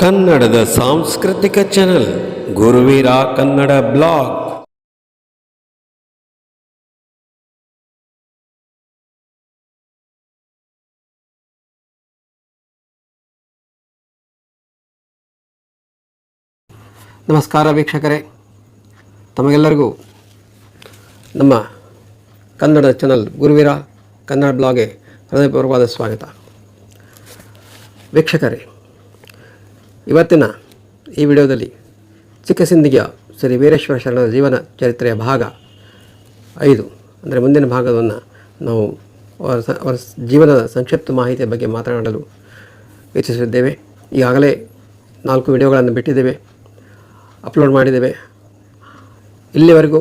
ಕನ್ನಡದ ಸಾಂಸ್ಕೃತಿಕ channel Guruveera Kannada blog ನಮಸ್ಕಾರ ವೀಕ್ಷಕರೇ. ತಮಗೆಲ್ಲರಿಗೂ ನಮ್ಮ ಕನ್ನಡ ಚಾನಲ್ ಗುರುವೀರ ಕನ್ನಡ ಬ್ಲಾಗ್ಗೆ ಹೃದಯಪೂರ್ವಕವಾದ ಸ್ವಾಗತ. ವೀಕ್ಷಕರೇ ಇವತ್ತಿನ ಈ ವಿಡಿಯೋದಲ್ಲಿ ಚಿಕ್ಕಸಿಂದಿಗೆಯ ಶ್ರೀ ವೀರೇಶ್ವರ ಶರಣರ ಜೀವನ ಚರಿತ್ರೆಯ ಭಾಗ ಐದು. ಅಂದರೆ ಮುಂದಿನ ಭಾಗವನ್ನು ನಾವು ಅವರ ಜೀವನದ ಸಂಕ್ಷಿಪ್ತ ಮಾಹಿತಿಯ ಬಗ್ಗೆ ಮಾತನಾಡಲು ಇಚ್ಛಿಸಿದ್ದೇವೆ. ಈಗಾಗಲೇ ನಾಲ್ಕು ವಿಡಿಯೋಗಳನ್ನು ಬಿಟ್ಟಿದ್ದೇವೆ, ಅಪ್ಲೋಡ್ ಮಾಡಿದ್ದೇವೆ. ಇಲ್ಲಿವರೆಗೂ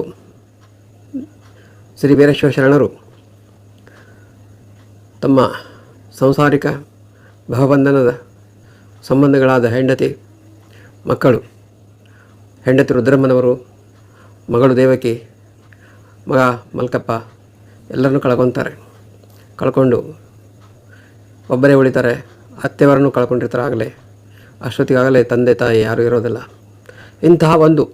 ಶ್ರೀ ವೀರೇಶ್ವರ ಶರಣರು ತಮ್ಮ ಸಂಸಾರಿಕ ಭವಬಂಧನದ ಸಂಬಂಧಗಳಾದ ಹೆಂಡತಿ, ಮಕ್ಕಳು, ಹೆಂಡತಿ ರುದ್ರಮ್ಮನವರು, ಮಗಳು ದೇವಕಿ, ಮಗ ಮಲ್ಕಪ್ಪ, ಎಲ್ಲರನ್ನೂ ಕಳ್ಕೊತಾರೆ, ಕಳ್ಕೊಂಡು ಒಬ್ಬರೇ ಉಳಿತಾರೆ, ಅತ್ತೆಯವರನ್ನು ಕಳ್ಕೊಂಡಿರ್ತಾರೆ ಆಗಲೇ. ಅಷ್ಟೊತ್ತಿಗಾಗಲೇ ತಂದೆ ತಾಯಿ ಯಾರೂ ಇರೋದಿಲ್ಲ. ಇಂತಹ ಒಂದು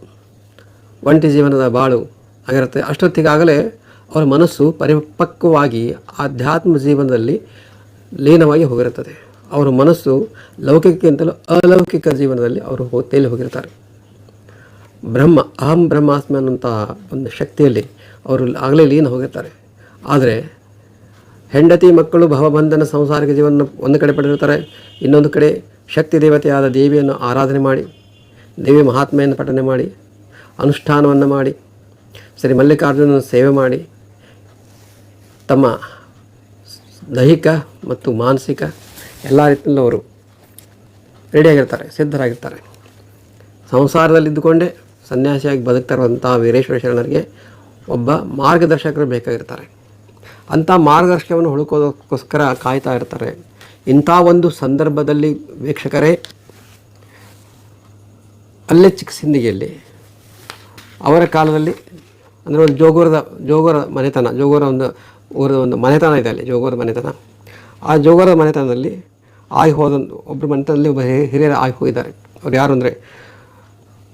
ಒಂಟಿ ಜೀವನದ ಬಾಳು ಆಗಿರುತ್ತೆ. ಅಷ್ಟೊತ್ತಿಗಾಗಲೇ ಅವರ ಮನಸ್ಸು ಪರಿಪಕ್ವವಾಗಿ ಆಧ್ಯಾತ್ಮ ಜೀವನದಲ್ಲಿ ಲೀನವಾಗಿ ಹೋಗಿರುತ್ತದೆ. ಅವರ ಮನಸ್ಸು ಲೌಕಿಕಕ್ಕಿಂತಲೂ ಅಲೌಕಿಕ ಜೀವನದಲ್ಲಿ ಅವರು ತೇಲಿ ಹೋಗಿರ್ತಾರೆ. ಬ್ರಹ್ಮ, ಅಹಂ ಬ್ರಹ್ಮಾಸ್ಮಿ ಅನ್ನೋಂತಹ ಒಂದು ಶಕ್ತಿಯಲ್ಲಿ ಅವರು ಆಗಲೇ ಲೀನ ಹೋಗಿರ್ತಾರೆ. ಆದರೆ ಹೆಂಡತಿ ಮಕ್ಕಳು ಭವಬಂಧನ ಸಂಸಾರಿಕ ಜೀವನ ಒಂದು ಕಡೆ ಪಡೆದಿರ್ತಾರೆ, ಇನ್ನೊಂದು ಕಡೆ ಶಕ್ತಿ ದೇವತೆಯಾದ ದೇವಿಯನ್ನು ಆರಾಧನೆ ಮಾಡಿ, ದೇವಿ ಮಹಾತ್ಮೆಯನ್ನು ಪಠನೆ ಮಾಡಿ, ಅನುಷ್ಠಾನವನ್ನು ಮಾಡಿ, ಶ್ರೀ ಮಲ್ಲಿಕಾರ್ಜುನನ ಸೇವೆ ಮಾಡಿ, ತಮ್ಮ ದೈಹಿಕ ಮತ್ತು ಮಾನಸಿಕ ಎಲ್ಲ ರೀತಿಯಲ್ಲೂ ಅವರು ರೆಡಿಯಾಗಿರ್ತಾರೆ, ಸಿದ್ಧರಾಗಿರ್ತಾರೆ. ಸಂಸಾರದಲ್ಲಿದ್ದುಕೊಂಡೇ ಸನ್ಯಾಸಿಯಾಗಿ ಬದುಕ್ತಾ ಇರುವಂಥ ವೀರೇಶ್ವರ ಶರಣರಿಗೆ ಒಬ್ಬ ಮಾರ್ಗದರ್ಶಕರು ಬೇಕಾಗಿರ್ತಾರೆ. ಅಂಥ ಮಾರ್ಗದರ್ಶಕವನ್ನು ಹುಡುಕೋದಕ್ಕೋಸ್ಕರ ಕಾಯ್ತಾ ಇರ್ತಾರೆ. ಇಂಥ ಒಂದು ಸಂದರ್ಭದಲ್ಲಿ ವೀಕ್ಷಕರೇ, ಅಲ್ಲೇ ಚಿಕ್ಕ ಸಿಂದಿಗೆಯಲ್ಲಿ ಅವರ ಕಾಲದಲ್ಲಿ ಅಂದರೆ ಒಂದು ಜೋಗೂರದ, ಜೋಗೂರ ಮನೆತನ, ಜೋಗೂರ ಒಂದು ಊರದ ಒಂದು ಮನೆತನ ಇದೆ ಅಲ್ಲಿ, ಜೋಗೂರ ಮನೆತನ. ಆ ಜೋಗೋರ ಮನೆತನದಲ್ಲಿ ಆಗಿ ಹೋದ ಒಬ್ಬರು ಮನೆತನದಲ್ಲಿ ಒಬ್ಬ ಹಿರಿಯರು ಆಯ್ ಹೋಗಿದ್ದಾರೆ ಅವ್ರು ಯಾರು ಅಂದರೆ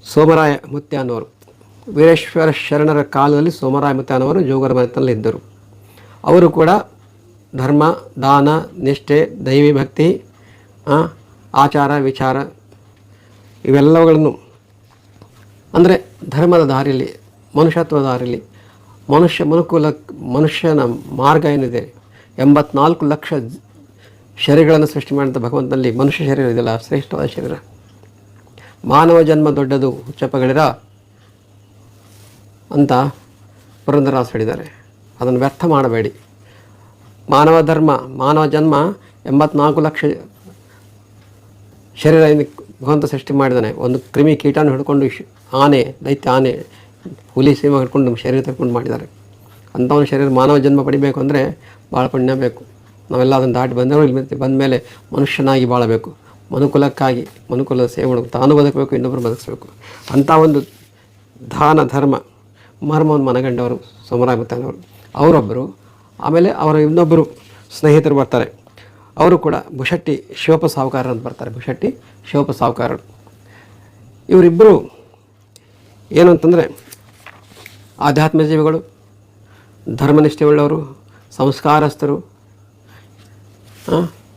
ಸೋಮರಾಯ ಮುತ್ಯ ಅನ್ನೋರು ವೀರೇಶ್ವರ ಶರಣರ ಕಾಲದಲ್ಲಿ ಸೋಮರಾಯ ಮುತ್ಯ ಅನ್ನೋರು ಜೋಗರ ಮನೆತನದಲ್ಲಿ ಇದ್ದರು. ಅವರು ಕೂಡ ಧರ್ಮ, ದಾನ, ನಿಷ್ಠೆ, ದೈವಿ ಭಕ್ತಿ ಆಚಾರ, ವಿಚಾರ ಇವೆಲ್ಲವುಗಳನ್ನು ಅಂದರೆ ಧರ್ಮದ ದಾರಿಯಲ್ಲಿ ಮನುಷ್ಯತ್ವದ ದಾರಿಯಲ್ಲಿ ಮನುಷ್ಯ ಮನುಕುಲ ಮನುಷ್ಯನ ಮಾರ್ಗ ಏನಿದೆ ಎಂಬತ್ನಾಲ್ಕು ಲಕ್ಷ ಶರೀರಗಳನ್ನು ಸೃಷ್ಟಿ ಮಾಡಿದ ಭಗವಂತನಲ್ಲಿ ಮನುಷ್ಯ ಶರೀರ ಇದೆಲ್ಲ ಶ್ರೇಷ್ಠವಾದ ಶರೀರ. ಮಾನವ ಜನ್ಮ ದೊಡ್ಡದು ಹುಚ್ಚಪ್ಪಗಳಿರ ಅಂತ ಪುರಂದರಾಸ್ ಹೇಳಿದ್ದಾರೆ. ಅದನ್ನು ವ್ಯರ್ಥ ಮಾಡಬೇಡಿ. ಮಾನವ ಧರ್ಮ, ಮಾನವ ಜನ್ಮ ಎಂಬತ್ನಾಲ್ಕು ಲಕ್ಷ ಶರೀರ ಭಗವಂತ ಸೃಷ್ಟಿ ಮಾಡಿದ್ದಾನೆ. ಒಂದು ಕ್ರಿಮಿ ಕೀಟಾನು ಹಿಡ್ಕೊಂಡು ಆನೆ, ದೈತ್ಯ ಆನೆ, ಹುಲಿ, ಸಿಂಹ ಹಿಡ್ಕೊಂಡು ಶರೀರ ತಗೊಂಡು ಮಾಡಿದ್ದಾರೆ. ಅಂಥವನ ಶರೀರ ಮಾನವ ಜನ್ಮ ಪಡಿಬೇಕು ಅಂದರೆ ಭಾಳ ಪುಣ್ಯ ಬೇಕು. ನಾವೆಲ್ಲ ಅದನ್ನು ದಾಟಿ ಬಂದವರು ಇಲ್ಲಿ ಬಂದ ಮೇಲೆ ಮನುಷ್ಯನಾಗಿ ಬಾಳಬೇಕು. ಮನುಕುಲಕ್ಕಾಗಿ ಮನುಕುಲದ ಸೇವೆ ಮಾಡಬೇಕು ತಾನು ಬದುಕಬೇಕು ಇನ್ನೊಬ್ಬರು ಬದುಕಿಸ್ಬೇಕು ಅಂಥ ಒಂದು ದಾನ ಧರ್ಮ ಮರ್ಮವನ್ನು ಮನಗಂಡವರು ಸಮರಾಗುತ್ತಾನವರು ಅವರೊಬ್ಬರು ಆಮೇಲೆ ಅವರ ಇನ್ನೊಬ್ಬರು ಸ್ನೇಹಿತರು ಬರ್ತಾರೆ. ಅವರು ಕೂಡ ಭುಷಟ್ಟಿ ಶಿವಪ್ಪ ಸಾಹುಕಾರರು ಅಂತ ಬರ್ತಾರೆ ಭುಷಟ್ಟಿ ಶಿವಪ್ಪ ಸಾಹುಕಾರರು. ಇವರಿಬ್ಬರು ಏನು ಅಂತಂದರೆ ಆಧ್ಯಾತ್ಮ ಜೀವಿಗಳು ಧರ್ಮನಿಷ್ಠೆಯುಳ್ಳವರು ಸಂಸ್ಕಾರಸ್ಥರು ಆ,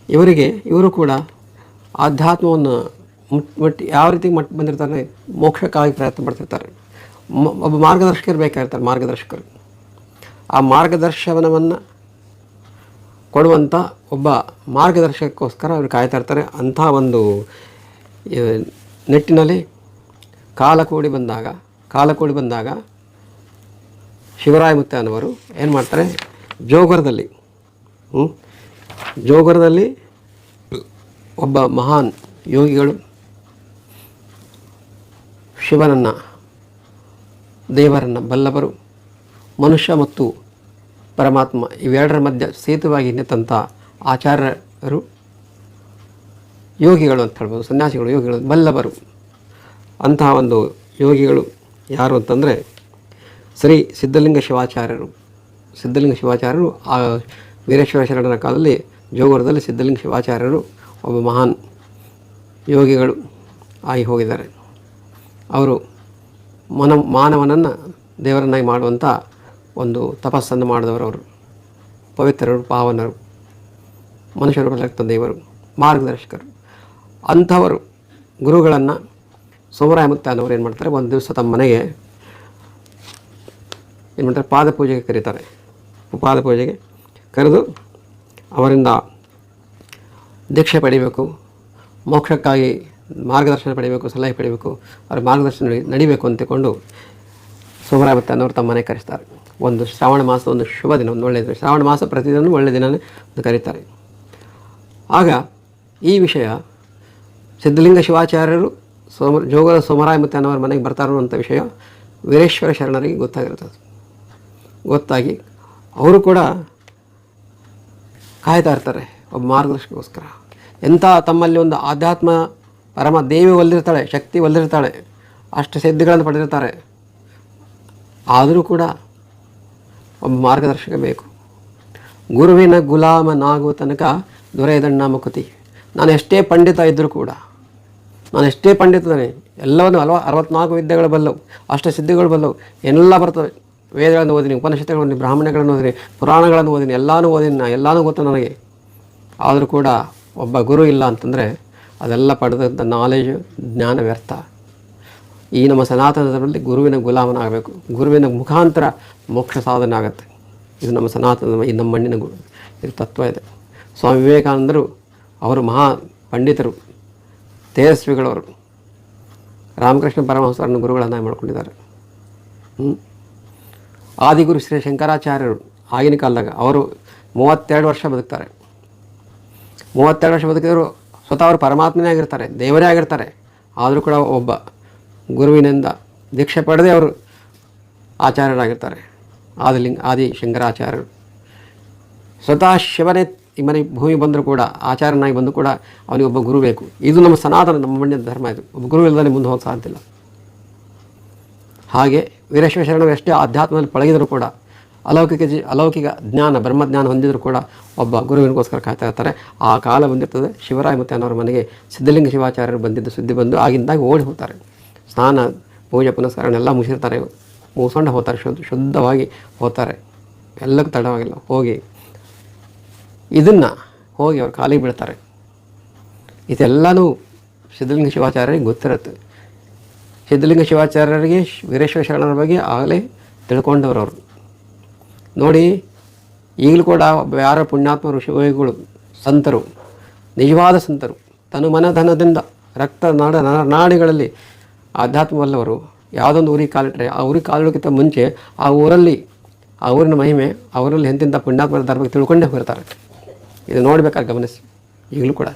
ಇವರಿಗೆ, ಇವರು ಕೂಡ ಆಧ್ಯಾತ್ಮವನ್ನು ಮುಟ್ ಮುಟ್ಟಿ ಯಾವ ರೀತಿ ಮಟ್ ಬಂದಿರ್ತಾರೆ ಮೋಕ್ಷಕ್ಕಾಗಿ ಪ್ರಯತ್ನ ಪಡ್ತಿರ್ತಾರೆ. ಒಬ್ಬ ಮಾರ್ಗದರ್ಶಕರು ಬೇಕಾಗಿರ್ತಾರೆ ಮಾರ್ಗದರ್ಶಕರು. ಆ ಮಾರ್ಗದರ್ಶನವನ್ನು ಕೊಡುವಂಥ ಒಬ್ಬ ಮಾರ್ಗದರ್ಶಕಕ್ಕೋಸ್ಕರ ಅವರು ಕಾಯ್ತಾ ಇರ್ತಾರೆ. ಅಂಥ ಒಂದು ನಿಟ್ಟಿನಲ್ಲಿ ಕಾಲ ಕೂಡಿ ಬಂದಾಗ, ಕಾಲ ಕೂಡಿ ಬಂದಾಗ ಶಿವರಾಯ ಮುತ್ತನವರು ಏನು ಮಾಡ್ತಾರೆ? ಜೋಗರದಲ್ಲಿ, ಹ್ಮ್? ಜೋಗರದಲ್ಲಿ ಒಬ್ಬ ಮಹಾನ್ ಯೋಗಿಗಳು ಶಿವನನ್ನು, ದೇವರನ್ನು ಬಲ್ಲವರು, ಮನುಷ್ಯ ಮತ್ತು ಪರಮಾತ್ಮ ಇವೆರಡರ ಮಧ್ಯೆ ಸೇತುವಾಗಿ ನಿಂತಂಥ ಆಚಾರ್ಯರು, ಯೋಗಿಗಳು ಅಂತ ಹೇಳ್ಬೋದು, ಸನ್ಯಾಸಿಗಳು, ಯೋಗಿಗಳು, ಬಲ್ಲವರು. ಅಂತಹ ಒಂದು ಯೋಗಿಗಳು ಯಾರು ಅಂತಂದರೆ ಶ್ರೀ ಸಿದ್ಧಲಿಂಗ ಶಿವಾಚಾರ್ಯರು. ಸಿದ್ಧಲಿಂಗ ಶಿವಾಚಾರ್ಯರು ಆ ವೀರೇಶ್ವರ ಶರಣರ ಕಾಲದಲ್ಲಿ ಜೋಗೂರದಲ್ಲಿ ಸಿದ್ಧಲಿಂಗ ಶಿವಾಚಾರ್ಯರು ಒಬ್ಬ ಮಹಾನ್ ಯೋಗಿಗಳು ಆಗಿ ಹೋಗಿದ್ದಾರೆ. ಅವರು ಮನ, ಮಾನವನನ್ನು ದೇವರನ್ನಾಗಿ ಮಾಡುವಂಥ ಒಂದು ತಪಸ್ಸನ್ನು ಮಾಡಿದವರು ಅವರು. ಪವಿತ್ರರು, ಪಾವನರು, ಮನುಷ್ಯರು ಬರಲಾಗ್ತ ದೇವರು, ಮಾರ್ಗದರ್ಶಕರು. ಅಂಥವರು ಗುರುಗಳನ್ನು ಸೋಮರಾಯ ಮುಕ್ತಾನವರು ಏನು ಮಾಡ್ತಾರೆ? ಒಂದು ದಿವಸ ತಮ್ಮ ಮನೆಗೆ ಏನು ಮಾಡ್ತಾರೆ? ಪಾದಪೂಜೆಗೆ ಕರೀತಾರೆ. ಪಾದ ಪೂಜೆಗೆ ಕರೆದು ಅವರಿಂದ ದೀಕ್ಷೆ ಪಡಿಬೇಕು, ಮೋಕ್ಷಕ್ಕಾಗಿ ಮಾರ್ಗದರ್ಶನ ಪಡಿಬೇಕು, ಸಲಹೆ ಪಡಿಬೇಕು, ಅವರ ಮಾರ್ಗದರ್ಶನ ನಡಿ, ನಡಿಬೇಕು ಅಂತಿಕೊಂಡು ಸೋಮರಾಯ ಅನ್ನೋರು ತಮ್ಮ ಮನೆಗೆ ಕರೆಸ್ತಾರೆ. ಒಂದು ಶ್ರಾವಣ ಮಾಸ, ಒಂದು ಶುಭ ದಿನ, ಒಂದು ಒಳ್ಳೆಯ ದಿನ. ಶ್ರಾವಣ ಮಾಸ ಪ್ರತಿದಿನ ಒಳ್ಳೆಯ ದಿನವೇ ಕರೀತಾರೆ. ಆಗ ಈ ವಿಷಯ ಸಿದ್ಧಲಿಂಗ ಶಿವಾಚಾರ್ಯರು, ಸೋಮ, ಜೋಗದ ಸೋಮರಾಯ ಮುತ್ತನವರ ಮನೆಗೆ ಬರ್ತಾರೋ ಅಂತ ವಿಷಯ ವೀರೇಶ್ವರ ಶರಣರಿಗೆ ಗೊತ್ತಾಗಿರ್ತದೆ. ಗೊತ್ತಾಗಿ ಅವರು ಕೂಡ ಕಾಯ್ತಾ ಇರ್ತಾರೆ, ಒಬ್ಬ ಮಾರ್ಗದರ್ಶನಗೋಸ್ಕರ ಎಂಥ ತಮ್ಮಲ್ಲಿ ಒಂದು ಆಧ್ಯಾತ್ಮ ಪರಮ ದೇವಿ ಒಲ್ಲಿರ್ತಾಳೆ ಶಕ್ತಿ ಒಲ್ಲಿರ್ತಾಳೆ ಅಷ್ಟು ಸಿದ್ಧಿಗಳನ್ನು ಪಡೆದಿರ್ತಾರೆ. ಆದರೂ ಕೂಡ ಒಬ್ಬ ಮಾರ್ಗದರ್ಶಕ ಬೇಕು. ಗುರುವಿನ ಗುಲಾಮನಾಗುವ ತನಕ ದೊರೆಯದಣ್ಣ ಮುಕುತಿ. ನಾನು ಎಷ್ಟೇ ಪಂಡಿತ ಇದ್ದರೂ ಕೂಡ, ನಾನು ಎಷ್ಟೇ ಪಂಡಿತನೇ, ಎಲ್ಲವನ್ನು ಅಲ್ವ, ಅರವತ್ನಾಲ್ಕು ವಿದ್ಯೆಗಳು ಬಲ್ಲವು, ಅಷ್ಟು ಸಿದ್ಧಿಗಳು ಬಲ್ಲವು, ಎಲ್ಲ ಬರ್ತವೆ. ವೇದಗಳನ್ನು ಓದಿನಿ, ಉಪನಿಷತ್ತುಗಳನ್ನು ಬ್ರಾಹ್ಮಣಗಳನ್ನು ಓದಿನಿ, ಪುರಾಣಗಳನ್ನು ಓದಿನಿ, ಎಲ್ಲನೂ ಓದಿನಿ ನಾ, ಎಲ್ಲನೂ ಗೊತ್ತು ನನಗೆ. ಆದರೂ ಕೂಡ ಒಬ್ಬ ಗುರು ಇಲ್ಲ ಅಂತಂದರೆ ಅದೆಲ್ಲ ಪಡೆದಂಥ ನಾಲೆಜು ಜ್ಞಾನ ವ್ಯರ್ಥ. ಈ ನಮ್ಮ ಸನಾತನ ಧರ್ಮದಲ್ಲಿ ಗುರುವಿನ ಗುಲಾಮನಾಗಬೇಕು ಗುರುವಿನ ಮುಖಾಂತರ ಮೋಕ್ಷ ಸಾಧನೆ ಆಗುತ್ತೆ. ಇದು ನಮ್ಮ ಸನಾತನ, ಈ ನಮ್ಮ ಮಣ್ಣಿನ ಗುರು ಇದು ತತ್ವ ಇದೆ. ಸ್ವಾಮಿ ವಿವೇಕಾನಂದರು ಅವರು ಮಹಾ ಪಂಡಿತರು, ತೇಜಸ್ವಿಗಳವರು. ರಾಮಕೃಷ್ಣ ಪರಮಹಂಸರನ್ನು ಗುರುಗಳನ್ನಾಗಿ ಮಾಡ್ಕೊಂಡಿದ್ದಾರೆ. ಹ್ಮ್? ಆದಿಗುರು ಶ್ರೀ ಶಂಕರಾಚಾರ್ಯರು, ಆಗಿನ ಕಾಲದಾಗ ಅವರು ಮೂವತ್ತೆರಡು ವರ್ಷ ಬದುಕ್ತಾರೆ. ಮೂವತ್ತೆರಡು ವರ್ಷ ಬದುಕಿದ್ರು ಸ್ವತಃ ಅವರು ಪರಮಾತ್ಮನೇ ಆಗಿರ್ತಾರೆ, ದೇವರೇ ಆಗಿರ್ತಾರೆ. ಆದರೂ ಕೂಡ ಒಬ್ಬ ಗುರುವಿನಿಂದ ದೀಕ್ಷೆ ಪಡೆದೇ ಅವರು ಆಚಾರ್ಯರಾಗಿರ್ತಾರೆ, ಆದಿಲಿಂಗ, ಆದಿ ಶಂಕರಾಚಾರ್ಯರು. ಸ್ವತಃ ಶಿವನೇ ಈ ಮನೆ, ಭೂಮಿ ಬಂದರೂ ಕೂಡ, ಆಚಾರ್ಯನಾಗಿ ಬಂದರೂ ಕೂಡ ಅವನಿಗೆ ಒಬ್ಬ ಗುರು ಬೇಕು. ಇದು ನಮ್ಮ ಸನಾತನ, ನಮ್ಮ ಮಣ್ಣಿನ ಧರ್ಮ ಇದು. ಒಬ್ಬ ಗುರು ಇಲ್ಲದೆ ಮುಂದೆ ಹೋಗಕ್ಕೆ ಸಾಧ್ಯ ಹಾಗೆ ವೀರೇಶ್ವರ ಶರಣರು ಎಷ್ಟೇ ಆಧ್ಯಾತ್ಮದಲ್ಲಿ ಪಳಗಿದರೂ ಕೂಡ ಅಲೌಕಿಕ ಜಿ, ಅಲೌಕಿಕ ಜ್ಞಾನ, ಬ್ರಹ್ಮಜ್ಞಾನ ಹೊಂದಿದರೂ ಕೂಡ ಒಬ್ಬ ಗುರುವಿನಗೋಸ್ಕರ ಕಾಯ್ತಾ ಇರ್ತಾರೆ. ಆ ಕಾಲ ಬಂದಿರ್ತದೆ. ಶಿವರಾಯ ಮತ್ತು ಅನ್ನೋರ ಮನೆಗೆ ಸಿದ್ಧಲಿಂಗ ಶಿವಾಚಾರ್ಯರು ಬಂದಿದ್ದು ಸುದ್ದಿ ಬಂದು ಆಗಿಂದಾಗಿ ಓಡಿ ಹೋಗ್ತಾರೆ. ಸ್ನಾನ, ಪೂಜೆ ಪುನಸ್ಕಾರನೆಲ್ಲ ಮುಗಿಸಿರ್ತಾರೆ. ಮೂಸೊಂಡ ಹೋಗ್ತಾರೆ. ಶುದ್ಧ, ಶುದ್ಧವಾಗಿ ಹೋಗ್ತಾರೆ. ಎಲ್ಲಕ್ಕೂ ತಡವಾಗಿಲ್ಲ. ಹೋಗಿ ಇದನ್ನು ಹೋಗಿ ಅವ್ರು ಕಾಲಿಗೆ ಬೀಳ್ತಾರೆ. ಇದೆಲ್ಲನೂ ಸಿದ್ಧಲಿಂಗ ಶಿವಾಚಾರ್ಯರಿಗೆ ಗೊತ್ತಿರುತ್ತೆ. ಸಿದ್ಧಲಿಂಗ ಶಿವಾಚಾರ್ಯರಿಗೆ ವೀರೇಶ್ವರ ಶರಣರ ಬಗ್ಗೆ ಆಗಲೇ ತಿಳ್ಕೊಂಡವರು ಅವರು ನೋಡಿ, ಈಗಲೂ ಕೂಡ ಯಾರ ಪುಣ್ಯಾತ್ಮ ಋಷಿಗಳು ಸಂತರು, ನಿಜವಾದ ಸಂತರು, ತನು ಮನಧನದಿಂದ ರಕ್ತ ನಾಡ ನಾಡಿಗಳಲ್ಲಿ ಆಧ್ಯಾತ್ಮವಲ್ಲವರು, ಯಾವುದೊಂದು ಊರಿಗೆ ಕಾಲಿಟ್ಟರೆ ಆ ಊರಿಗೆ ಕಾಲಿಡೋಕ್ಕಿಂತ ಮುಂಚೆ ಆ ಊರಲ್ಲಿ, ಆ ಊರಿನ ಮಹಿಮೆ ಅವರಲ್ಲಿ ಎಂತಿಂಥ ಪುಣ್ಯಾತ್ಮರ ಬಗ್ಗೆ ತಿಳ್ಕೊಂಡೇ ಹೋಗಿರ್ತಾರೆ ಇದು ನೋಡಬೇಕಾದ್ರೆ ಗಮನಿಸಿ, ಈಗಲೂ ಕೂಡ.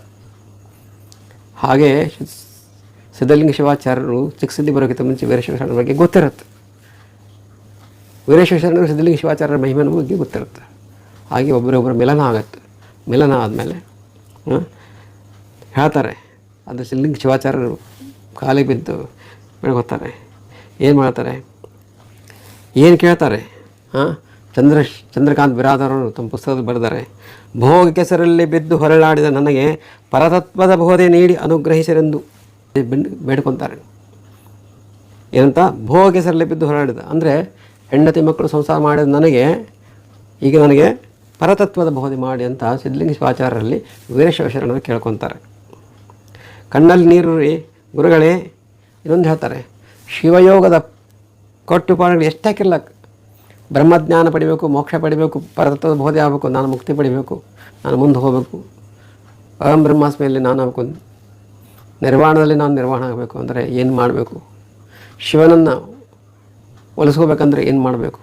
ಹಾಗೆ ಸಿದ್ಧಲಿಂಗ ಶಿವಾಚಾರ್ಯರು ಚಿಕ್ಸಿದ್ದಿ ಬರೋಕ್ಕಿಂತ ಮುಂಚೆ ವೀರೇಶ್ವರ ಬಗ್ಗೆ ಗೊತ್ತಿರುತ್ತೆ. ವೀರೇಶ್ವರ ಶರಣರು ಸಿದ್ಧಲಿಂಗ ಶಿವಾಚಾರ್ಯರ ಮಹಿಮನ ಬಗ್ಗೆ ಗೊತ್ತಿರುತ್ತೆ. ಹಾಗೆ ಒಬ್ಬರೊಬ್ಬರ ಮಿಲನ ಆಗುತ್ತೆ. ಮಿಲನ ಆದಮೇಲೆ ಹೇಳ್ತಾರೆ. ಅದು ಸಿದ್ಧಲಿಂಗ ಶಿವಾಚಾರ್ಯರು ಕಾಲಿಗೆ ಬಿದ್ದು ಬೆಳಗೋತಾರೆ ಏನು ಮಾಡ್ತಾರೆ? ಏನು ಕೇಳ್ತಾರೆ? ಹಾಂ, ಚಂದ್ರ, ಚಂದ್ರಕಾಂತ್ ಬಿರಾದರವರು ತಮ್ಮ ಪುಸ್ತಕದಲ್ಲಿ ಬರೆದಾರೆ ಭೋಗ ಕೆಸರಲ್ಲಿ ಬಿದ್ದು ಹೊರಳಾಡಿದ ನನಗೆ ಪರತತ್ವದ ಬೋಧೆ ನೀಡಿ ಅನುಗ್ರಹಿಸಿರೆಂದು. ಬೇಡ್ಕೊತಾರೆ. ಏನಂತ? ಭೋಗ ಹೆಸರಲ್ಲಿ ಬಿದ್ದು ಹೊರಾಡಿದ ಅಂದರೆ ಹೆಂಡತಿ ಮಕ್ಕಳು ಸಂಸಾರ ಮಾಡಿದ ನನಗೆ, ಈಗ ನನಗೆ ಪರತತ್ವದ ಬೋಧಿ ಮಾಡಿ ಅಂತ ಸಿದ್ಧಲಿಂಗ ಶಿವಾಚಾರ್ಯರಲ್ಲಿ ವೀರೇಶ್ವರ ಶರಣರು ಕೇಳ್ಕೊತಾರೆ. ಕಣ್ಣಲ್ಲಿ ನೀರು ರೀ ಗುರುಗಳೇ ಇನ್ನೊಂದು ಹೇಳ್ತಾರೆ, ಶಿವಯೋಗದ ಕಟ್ಟುಪಾಡುಗಳು ಎಷ್ಟಾಕಿರ್ಲ ಬ್ರಹ್ಮಜ್ಞಾನ ಪಡಿಬೇಕು, ಮೋಕ್ಷ ಪಡಿಬೇಕು, ಪರತತ್ವದ ಬೋಧಿ ಆಗಬೇಕು, ನಾನು ಮುಕ್ತಿ ಪಡಿಬೇಕು, ನಾನು ಮುಂದೆ ಹೋಗಬೇಕು. ಅಹಂ ಬ್ರಹ್ಮಾಸ್ಮಿಯಲ್ಲಿ ನಾನು ಆಗಬೇಕು ನಿರ್ವಾಣದಲ್ಲಿ ನಾನು ನಿರ್ವಹಣೆ ಆಗಬೇಕು ಅಂದರೆ ಏನು ಮಾಡಬೇಕು? ಶಿವನನ್ನು ಒಲಿಸ್ಕೋಬೇಕಂದ್ರೆ ಏನು ಮಾಡಬೇಕು?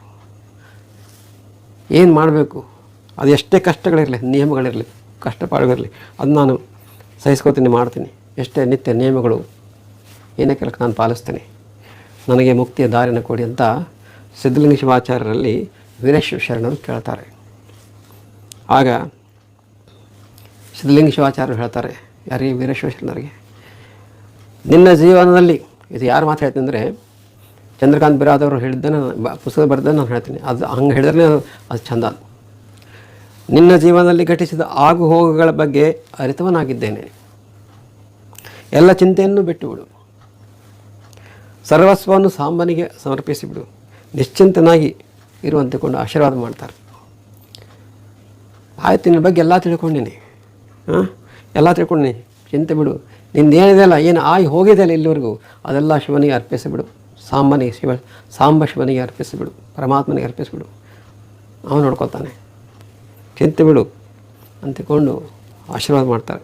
ಏನು ಮಾಡಬೇಕು? ಅದು ಎಷ್ಟೇ ಕಷ್ಟಗಳಿರಲಿ, ನಿಯಮಗಳಿರಲಿ, ಕಷ್ಟಪಾಡುಗಳಿರಲಿ, ಅದು ನಾನು ಸಹಿಸ್ಕೋತೀನಿ, ಮಾಡ್ತೀನಿ. ಎಷ್ಟೇ ನಿತ್ಯ ನಿಯಮಗಳು ಏನೇ ಕೆಲಸ ನಾನು ಪಾಲಿಸ್ತೀನಿ. ನನಗೆ ಮುಕ್ತಿಯ ದಾರಿನ ಕೊಡಿ ಅಂತ ಸಿದ್ಧಲಿಂಗ ಶಿವಾಚಾರ್ಯರಲ್ಲಿ ವೀರೇಶ್ವರ ಶರಣರು ಕೇಳ್ತಾರೆ. ಆಗ ಸಿದ್ಧಲಿಂಗ ಶಿವಾಚಾರ್ಯರು ಹೇಳ್ತಾರೆ, ಯಾರಿಗೆ? ವೀರೇಶ್ವರ ಶರಣರಿಗೆ. ನಿನ್ನ ಜೀವನದಲ್ಲಿ, ಇದು ಯಾರು ಮಾತು ಹೇಳ್ತೀನಿ ಅಂದರೆ, ಚಂದ್ರಕಾಂತ್ ಬಿರಾದವರು ಹೇಳಿದ್ದನ್ನು ಪುಸ್ತಕ ಬರೆದನ್ನು ನಾನು ಹೇಳ್ತೀನಿ. ಅದು ಹಂಗೆ ಹೇಳಿದ್ರೆ ಅದು ಅದು ಚಂದ ನಿನ್ನ ಜೀವನದಲ್ಲಿ ಘಟಿಸಿದ ಆಗು ಹೋಗುಗಳ ಬಗ್ಗೆ ಅರಿತವನಾಗಿದ್ದೇನೆ. ಎಲ್ಲ ಚಿಂತೆಯನ್ನು ಬಿಟ್ಟುಬಿಡು. ಸರ್ವಸ್ವವನ್ನು ಸಾಂಬನಿಗೆ ಸಮರ್ಪಿಸಿಬಿಡು. ನಿಶ್ಚಿಂತನಾಗಿ ಇರುವಂತೆ ಕೊಂಡು ಆಶೀರ್ವಾದ ಮಾಡ್ತಾರೆ. ಆಯ್ತು, ನಿನ್ನ ಬಗ್ಗೆ ಎಲ್ಲ ತಿಳ್ಕೊಂಡಿನಿ. ಹಾಂ? ಎಲ್ಲ ತಿಳ್ಕೊಂಡಿನಿ. ಚಿಂತೆ ಬಿಡು. ನಿಂದು ಏನಿದೆಯಲ್ಲ ಏನು ಹೋಗಿದೆ ಅಲ್ಲ ಇಲ್ಲಿವರೆಗೂ? ಅದೆಲ್ಲ ಶಿವನಿಗೆ ಅರ್ಪಿಸಿಬಿಡು. ಸಾಂಬನಿಗೆ ಶಿವ, ಸಾಂಬ ಶಿವನಿಗೆ ಅರ್ಪಿಸಿಬಿಡು. ಪರಮಾತ್ಮನಿಗೆ ಅರ್ಪಿಸಿಬಿಡು. ಅವನು ನೋಡ್ಕೊತಾನೆ ಚಿಂತೆ ಬಿಡು ಅಂತಿಕೊಂಡು ಆಶೀರ್ವಾದ ಮಾಡ್ತಾರೆ.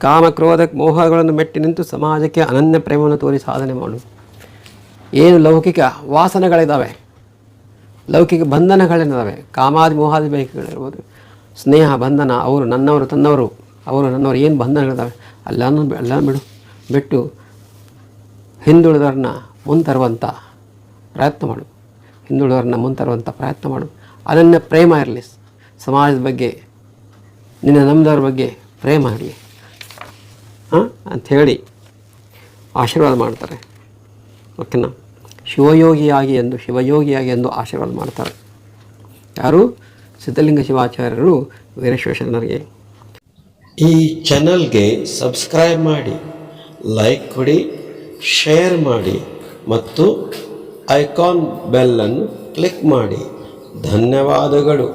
ಕಾಮ ಕ್ರೋಧ ಮೋಹಗಳನ್ನು ಮೆಟ್ಟಿ ನಿಂತು ಸಮಾಜಕ್ಕೆ ಅನನ್ಯ ಪ್ರೇಮವನ್ನು ತೋರಿ ಸಾಧನೆ ಮಾಡು. ಏನು ಲೌಕಿಕ ವಾಸನೆಗಳಿದ್ದಾವೆ ಲೌಕಿಕ ಬಂಧನಗಳೇನಿದ್ದಾವೆ ಕಾಮಾದಿ ಮೋಹಾದಿ ಬಯಕೆಗಳಿರ್ಬೋದು ಸ್ನೇಹ, ಬಂಧನ, ಅವರು ನನ್ನವರು, ತನ್ನವರು. ಅವರು ನನ್ನವ್ರು ಏನು ಬಂಧನಗಳಿದ್ದಾವೆ ಎಲ್ಲನೂ ಅಲ್ಲ ಬಿಡು. ಬಿಟ್ಟು ಹಿಂದುಳಿದವ್ರನ್ನ ಮುಂತರುವಂಥ ಪ್ರಯತ್ನ ಮಾಡು. ಹಿಂದುಳಿದವ್ರನ್ನ ಮುಂತರುವಂಥ ಪ್ರಯತ್ನ ಮಾಡು. ಅದನ್ನೇ ಪ್ರೇಮ ಇರಲಿ. ಸಮಾಜದ ಬಗ್ಗೆ, ನಿನ್ನ ನಮ್ಮದವ್ರ ಬಗ್ಗೆ ಪ್ರೇಮ ಇರಲಿ. ಹಾಂ? ಅಂಥೇಳಿ ಆಶೀರ್ವಾದ ಮಾಡ್ತಾರೆ. ಓಕೆನಾ? ಶಿವಯೋಗಿಯಾಗಿ ಎಂದು ಶಿವಯೋಗಿಯಾಗಿ ಎಂದು ಆಶೀರ್ವಾದ ಮಾಡ್ತಾರೆ. ಯಾರು? ಸಿದ್ಧಲಿಂಗ ಶಿವಾಚಾರ್ಯರು ವೀರೇಶ್ವರನರಿಗೆ ಈ ಚಾನಲ್ಗೆ ಸಬ್ಸ್ಕ್ರೈಬ್ ಮಾಡಿ ಲೈಕ್ ಕೊಡಿ ಶೇರ್ ಮಾಡಿ ಮತ್ತು ಐಕಾನ್ ಬೆಲ್ಲನ್ನು ಕ್ಲಿಕ್ ಮಾಡಿ. ಧನ್ಯವಾದಗಳು.